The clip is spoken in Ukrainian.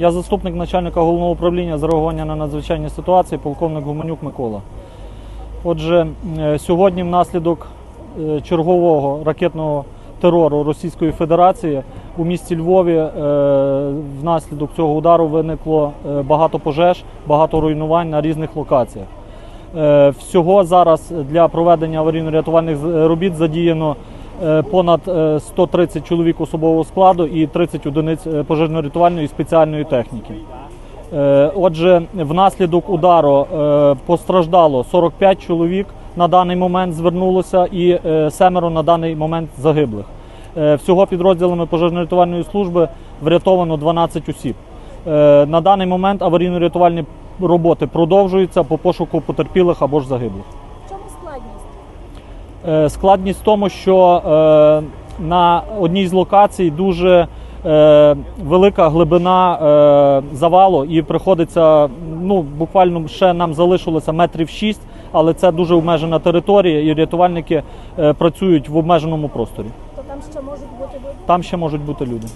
Я заступник начальника головного управління з на надзвичайні ситуації, полковник Гуменюк Микола. Отже, е, сьогодні внаслідок е, чергового ракетного терору Російської Федерації у місті Львові е, внаслідок цього удару виникло багато пожеж, багато руйнувань на різних локаціях. Всього зараз для проведення аварійно-рятувальних робіт задіяно понад е, 130 чоловік особового складу і 30 одиниць е, пожежно-рятувальної спеціальної техніки. Е, Отже, внаслідок удару е, постраждало 45 чоловік на даний момент звернулося і е, семеро на даний момент загиблих. Е, Всього підрозділами пожежно-рятувальної служби врятовано 12 осіб. Е, На даний момент аварійно-рятувальні роботи продовжуються по пошуку потерпілих або ж загиблих. В чому складність? Е, Складність в тому, що е, на одній з локацій дуже е, велика глибина е, завалу, і приходиться ну буквально ще нам залишилося метрів 6, але це дуже обмежена територія, і рятувальники е, працюють в обмеженому просторі. То там ще можуть бути люди? Там ще можуть бути люди.